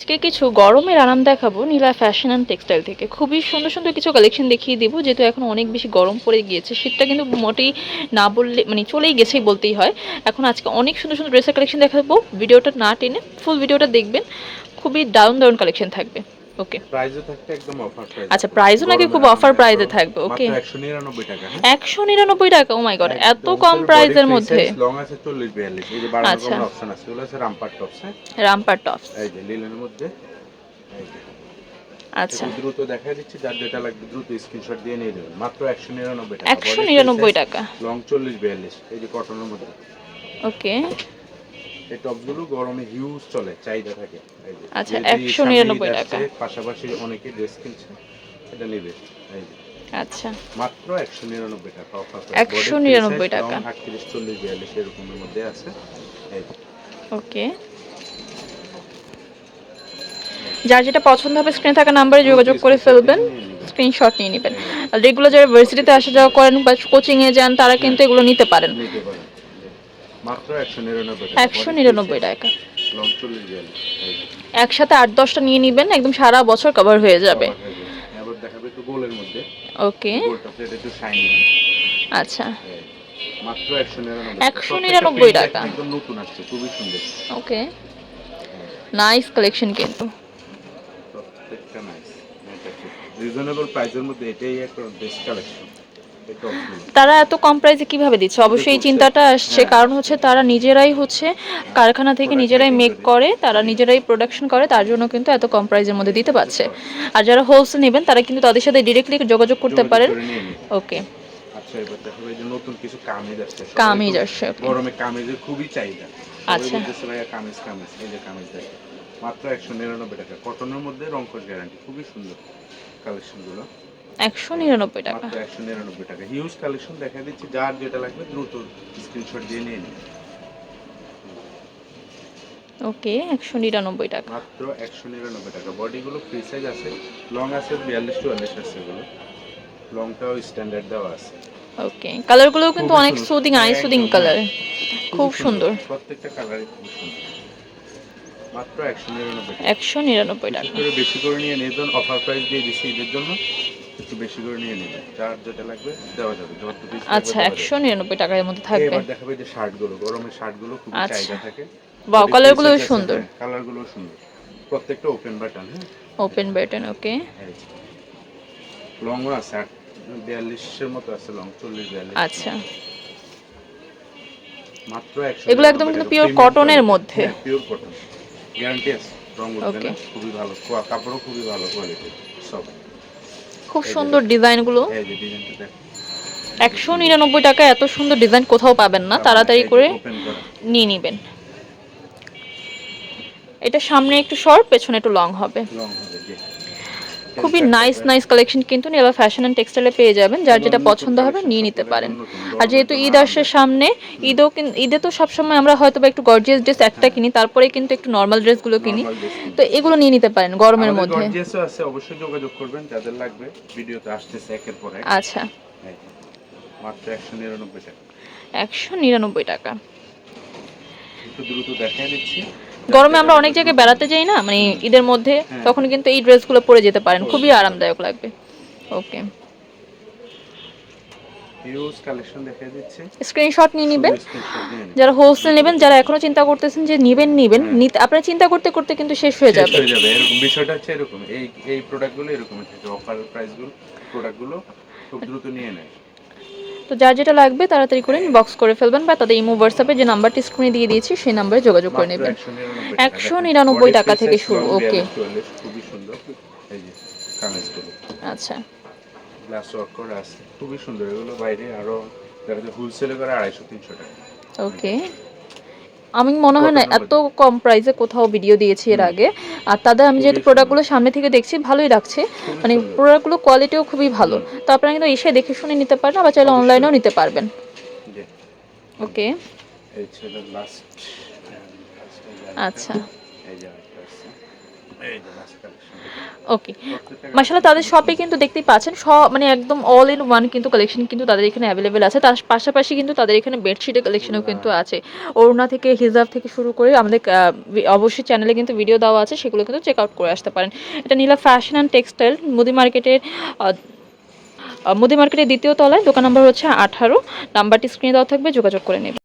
আজকে কিছু গরমের আরাম দেখাবো নীলা ফ্যাশন অ্যান্ড টেক্সটাইল থেকে। খুবই সুন্দর সুন্দর কিছু কালেকশন দেখিয়ে দিব, যেহেতু এখন অনেক বেশি গরম পড়ে গিয়েছে। শীতটা কিন্তু মোটেই না বললে মানে চলেই গেছেই বলতেই হয়। এখন আজকে অনেক সুন্দর সুন্দর ড্রেসের কালেকশন দেখাবো। ভিডিওটা না টেনে ফুল ভিডিওটা দেখবেন। খুবই দারুণ দারুণ কালেকশন থাকবে। ওকে প্রাইসও থাকতে একদম অফার প্রাইস আচ্ছা, price নাকি খুব offer price থাকবে. মাত্র 199 টাকা হ্যাঁ? একশো নিরানব্বই টাকা ও মাই গড এত কম প্রাইসের মধ্যে। long আছে 40 42 এই যে বাড়ানোর আচ্ছা। কোনো অপশন আছে ওগুলো আছে রামপার টপস হ্যাঁ? রামপার টপস এই যে লিলেনের মধ্যে এই যে। আচ্ছা। দ্রুত দেখা দিচ্ছি যার যেটা লাগবে দ্রুত স্ক্রিনশট দিয়ে নিয়ে নেবেন। মাত্র 199 টাকা একশো নিরানব্বই টাকা। লং 40 42 এই যে কটনের মধ্যে। ওকে এই টপগুলো গরমে হিউজ চলে চাহিদা থাকে। আচ্ছা, 199 সামনে ঈদ টাকা। পাশাপাশি অনেকে ড্রেস কিনছে এটা নেবে। এই যে আচ্ছা। মাত্র একশো নিরানব্বই টাকা অফার 199 টাকা। আটত্রিশ চল্লিশ বিয়াল্লিশ এরকমের মধ্যে আছে। ওকে। যার যেটা পছন্দ হবে স্ক্রিনে থাকা নাম্বারে যোগাযোগ করে ফেলবেন। স্ক্রিনশট নিয়ে নেবেন। রেগুলার যারা ভার্সিটিতে আসা যাওয়া করেন বা কোচিংয়ে যান তারা কিন্তু এগুলো নিতে পারেন। মাত্র একশো নিরানব্বই একশো টাকা। একসাথে আট দশটা নিয়ে নেবেন একদম সারা বছর কভার হয়ে যাবে। আবার এই যে। এবার দেখাবে একটু গোলের মধ্যে। ওকে গোলটা প্লেট একটু শাইনি আচ্ছা। মাত্র একশো নিরানব্বই 199 টাকা। একদম নতুন আসছে খুবই সুন্দর। ওকে নাইস কালেকশন কিন্তু। প্রত্যেকটা নাইস রিজনেবল প্রাইসের মধ্যে এটাই একটা বেস্ট কালেকশন তারা এত কম প্রাইসে কীভাবে দিচ্ছে? অবশ্যই এই চিন্তাটা আসছে। কারণ হচ্ছে তারা নিজেরাই হচ্ছে কারখানা থেকে নিজেরাই মেক করে তারা নিজেরাই প্রোডাকশন করে তার জন্য কিন্তু এত কম প্রাইসের মধ্যে দিতে পারছে। আর যারা হোলসেল নেবেন তারা কিন্তু তাদের সাথে ডিরেক্টলি যোগাযোগ করতে পারেন। ওকে আচ্ছা এবার দেখাবো এই যে নতুন কিছু কামিজ আসছে কামিজ আসছে, গরমে কামিজের খুবই চাহিদা। আচ্ছা। বলতেছে ভাইয়া কামিজ কামিজ এই যে কামিজ দেখে মাত্র একশো নিরানব্বই টাকা। কটনের মধ্যে রংকশ গ্যারান্টি খুবই সুন্দর কালেকশনগুলো। একশো নিরানব্বই টাকা। একশো নিরানব্বই টাকা। হিউজ কালেকশন দেখা দিচ্ছি। যার যেটা লাগবে দ্রুত স্ক্রিনশট দিয়ে নিয়ে নিন। ওকে একশো নিরানব্বই টাকা। মাত্র একশো নিরানব্বই টাকা। বডিগুলো ফ্রি সাইজ আছে। লং আছে বিয়াল্লিশ চুয়াল্লিশ আছে এগুলো। লংটাও স্ট্যান্ডার্ড দেওয়া আছে। ওকে কালারগুলোও কিন্তু অনেক। Soothing eye soothing colour. খুব সুন্দর। প্রত্যেকটা কালারই খুব সুন্দর। মাত্র একশো নিরানব্বই টাকা। একশো নিরানব্বই টাকা। বেশি করে নিয়ে নেবেন অফার প্রাইস দিয়ে দিচ্ছি ঈদের জন্য। একটু বেশি করে নিয়ে নেবেন যার যেটা লাগবে দেওয়া যাবে। যত piece আচ্ছা একশো নিরানব্বই টাকার মধ্যে থাকবে। এবার দেখাবে যে শার্টগুলো গরমের শার্টগুলো খুব আচ্ছা। চাহিদা থাকে। বাও কালারগুলো সুন্দর। কালারগুলো সুন্দর। প্রত্যেকটা ওপেন বাটন হ্যাঁ? ওপেন বাটন ওকে লংও আছে বিয়াল্লিশের মতো আছে লং চল্লিশ বিয়াল্লিশ। আচ্ছা। মাত্র একশো এগুলো একদম কিন্তু cotton এর মধ্যে। পিওর কটন গ্যারান্টি আছে রং উঠবে না। খুবই ভালো কোয়া- কাপড়ও খুবই ভালো কোয়ালিটি সব। খুব সুন্দর ডিজাইনগুলো। একশো নিরানব্বই টাকা এত সুন্দর ডিজাইন কোথাও পাবেন না তাড়াতাড়ি করে নিয়ে নিবেন। এটা সামনে একটু শর্ট পেছনে একটু লং হবে। লং হবে জি। খুবই নাইস নাইস কালেকশন কিন্তু এবার ফ্যাশন অ্যান্ড টেক্সটাইলে পেয়ে যাবেন। যার যেটা পছন্দ হবে নিয়ে নিতে পারেন। আর যেহেতু ঈদ আসছে সামনে ঈদও ঈদে তো সবসময় আমরা হয়তো বা একটু গর্জিয়াস ড্রেস একটা কিনি তারপরে কিন্তু একটু নর্মাল ড্রেসগুলো কিনি। তো এগুলো নিয়ে নিতে পারেন গরমের মধ্যে। আছে অবশ্যই যোগাযোগ করবেন যাদের লাগবে। ভিডিওতে আসতেছে একের পর এক। আচ্ছা। মাত্র একশো নিরানব্বই টাকা। একশো নিরানব্বই টাকা। একটু দ্রুত দেখাই দিচ্ছি। গরমে আমরা অনেক জায়গায় বেড়াতে যাই না মানে ঈদের মধ্যে হ্যাঁ। তখন কিন্তু এই ড্রেসগুলো পরে যেতে পারেন খুবই আরামদায়ক লাগবে। ওকে। স্ক্রিনশট নিয়ে নেবেন। যারা হোলসেল নেবেন যারা এখনও চিন্তা করতেছেন যে নেবেন নেবেন নিতে আপনারা চিন্তা করতে করতে কিন্তু শেষ হয়ে যাবে। হয়ে যাবে। এরকম বিষয়টা হচ্ছে এরকম। এই এই প্রোডাক্টগুলো এরকম থাকে অফার প্রাইসগুলো প্রোডাক্টগুলো খুব দ্রুত নিয়ে নেয়। তো যা যেটা লাগবে তাড়াতাড়ি করে বক্স করে ফেলবেন বা তাদের ইমো হোয়াটসঅ্যাপে যে নাম্বারটি স্ক্রিনে দিয়ে দিয়েছি সেই নাম্বারে যোগাযোগ করে নেবেন। একশো নিরানব্বই টাকা। থেকে শুরু, কামিজগুলো আচ্ছা। গ্লাস ওয়ার্ক করা আছে। খুবই সুন্দর। এগুলো বাইরে আরও যারা হোলসেলে করে আড়াইশো তিনশো টাকা। ওকে আমি মনে হয় না এত কম প্রাইসে কোথাও ভিডিও দিয়েছি এর আগে। আর তাদের আমি যেহেতু প্রোডাক্টগুলো সামনে থেকে দেখছি ভালোই লাগছে। মানে প্রোডাক্টগুলো কোয়ালিটিও খুবই ভালো। তো আপনারা কিন্তু এসে দেখে শুনে নিতে পারেন আবার চাইলে অনলাইনেও নিতে পারবেন। ওকে আচ্ছা। ওকে মাসাল্লাহ তাদের শপে কিন্তু দেখতেই পাচ্ছেন, সব মানে একদম অল ইন ওয়ান কিন্তু কালেকশন কিন্তু তাদের এখানে অ্যাভেলেবেল আছে। তার পাশাপাশি কিন্তু তাদের এখানে বেডশিটের কালেকশনও কিন্তু আছে। ওড়না থেকে, হিজাব থেকে শুরু করে আমাদের অবশ্যই চ্যানেলে কিন্তু ভিডিও দেওয়া আছে, সেগুলো কিন্তু চেক আউট করে আসতে পারেন। এটা নীলা ফ্যাশন অ্যান্ড টেক্সটাইল মুদি মার্কেটের মুদি মার্কেটের দ্বিতীয় তলায়, দোকান নম্বর হচ্ছে আঠারো নাম্বারটি স্ক্রিনে দেওয়া থাকবে, যোগাযোগ করে নেবে